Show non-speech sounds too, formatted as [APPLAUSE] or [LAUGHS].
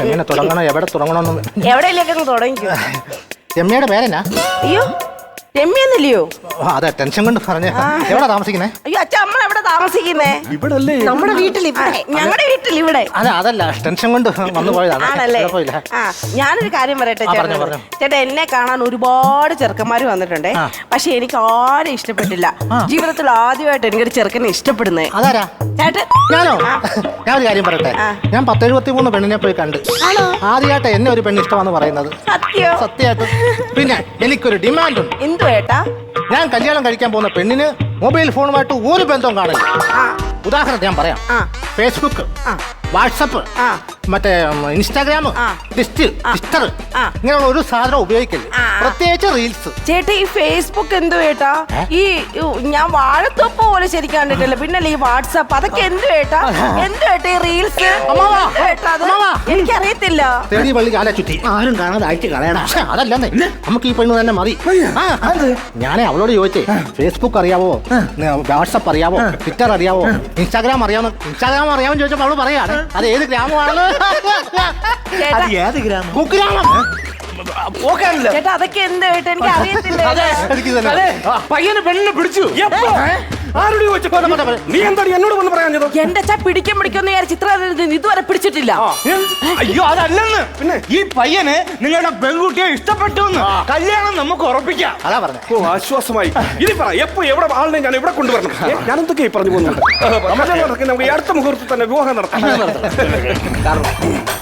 എങ്ങനെ തുടങ്ങണം? എവിടെ തുടങ്ങണമെന്ന് എവിടെയിലേക്ക് തുടങ്ങി തുടങ്ങിക്കോ. രമ്യയുടെ പേരെന്നാ? അയ്യോ രമ്യെന്നില്ലയോ അതെ ടെൻഷൻ കൊണ്ട് പറഞ്ഞ എവിടെ താമസിക്കുന്നേ? അയ്യോ താമസിക്കുന്നേ? ഇവിടെ അല്ലേ നമ്മുടെ വീട്ടിൽ ഇവിടെ. ഞങ്ങളുടെ വീട്ടിൽ ഇവിടെ. അതെ അതല്ല ടെൻഷൻ കൊണ്ട് വന്നു പോയതാണ് ആണല്ലേ? ആ ഞാനൊരു കാര്യം പറയട്ടെ ചേട്ടാ എന്നെ കാണാൻ ഒരുപാട് ചെറുക്കന്മാർ വന്നിട്ടുണ്ട്. പക്ഷെ എനിക്ക് ആരും ഇഷ്ടപ്പെട്ടില്ല. ജീവിതത്തിൽ ആദ്യമായിട്ട് എനിക്കൊരു ചെറുക്കനെ ഇഷ്ടപ്പെടുന്നേ. അതാരാ? ചേട്ടൻ. ഞാനോ? ഞാൻ ഒരു കാര്യം പറയട്ടെ. ഞാൻ ഞാൻ പത്തെഴുപത്തി മൂന്ന് പെണ്ണിനെ പോയി കണ്ട്. ആദ്യമായിട്ട് എന്നെ ഒരു പെണ്ണ് ഇഷ്ടമാണെന്ന് പറയുന്നത്. സത്യോ? സത്യമായിട്ട് പിന്നെ എനിക്കൊരു ഡിമാൻഡ് ഉണ്ട്. എന്തു ഏട്ടാ? ഞാൻ കല്യാണം കഴിക്കാൻ പോകുന്ന പെണ്ണിന് മൊബൈൽ ഫോണുമായിട്ട് ഒരു ബന്ധവും കാണില്ല. ഉദാഹരണത്തിന് ഉദാഹരണം ഞാൻ പറയാം. ഫേസ്ബുക്ക്. വാട്സപ്പ്. മറ്റേ ഇൻസ്റ്റാഗ്രാം ആ. ഇങ്ങനെയുള്ള ഒരു സാധനം ഉപയോഗിക്കില്ല പ്രത്യേകിച്ച് റീൽസ് ചേട്ടാ ഈ ഫേസ്ബുക്ക് എന്തു ഏട്ടാ ഈ ഞാൻ വാഴത്തോപ്പ് പോലെ ശരിക്കും കണ്ടിട്ടില്ല. പിന്നല്ലേ ഈ വാട്സപ്പ് അതൊക്കെ എന്തു ഏട്ടാ എന്തു ഏട്ടാ ഈ റീൽസ് അമ്മാവാ. എനിക്കറിയത്തില്ല. തേടി പള്ളി കാല ചുറ്റി. ആരും കാണാതെ അയച്ചു കളയണം. പക്ഷേ അതല്ലെന്നേ. നമുക്ക് ഈ പെണ്ണ് തന്നെ മതി. ആ. ഞാനേ അവളോട് ചോദിച്ചേ ഫേസ്ബുക്ക് അറിയാവോ? വാട്സപ്പ് അറിയാവോ? ട്വിറ്റർ അറിയാവോ? ഇൻസ്റ്റാഗ്രാം അറിയാമോ ഇൻസ്റ്റാഗ്രാം അറിയാമോ ചോദിച്ചപ്പോൾ അവൾ പറയാണ്. അത് ഏത് ഗ്രാമമാണ് ചേട്ടാ. ഏത് ഗ്രാമം? കുഗ്രാമം പോക്കാനില്ല. ചേട്ടാ അതൊക്കെ എന്ത് എനിക്ക് അറിയത്തില്ല അതെ. പയ്യന് പെണ്ണിനെ പിടിച്ചു. എപ്പോ? ആരോട് ചോദിച്ചു നീ എന്താണ് എന്നോട് വന്ന് പറയാഞ്ഞത് എന്റെ അച്ഛൻ പിടിക്കാൻ പിടിക്കും വിചാരിച്ച് ഇത്ര ഇതുവരെ പിടിച്ചിട്ടില്ല. അയ്യോ അതല്ലെന്ന്. പിന്നെ? ഈ പയ്യന് നിങ്ങളുടെ പെൺകുട്ടിയെ ഇഷ്ടപ്പെട്ടു കല്യാണം നമുക്ക് ഉറപ്പിക്കാം. അതാ പറഞ്ഞേ. ഓ ആശ്വാസമായി. ഇനി പറ എപ്പോ എവിടെ ആളിനെ ഞാൻ ഇവിടെ കൊണ്ടുവരണം? ഞാൻ എന്തൊക്കെ പറഞ്ഞു പോകുന്നുണ്ട് നമുക്ക് ഈ അടുത്ത മുഹൂർത്തത്തിൽ തന്നെ വിവാഹം നടത്താം [LAUGHS]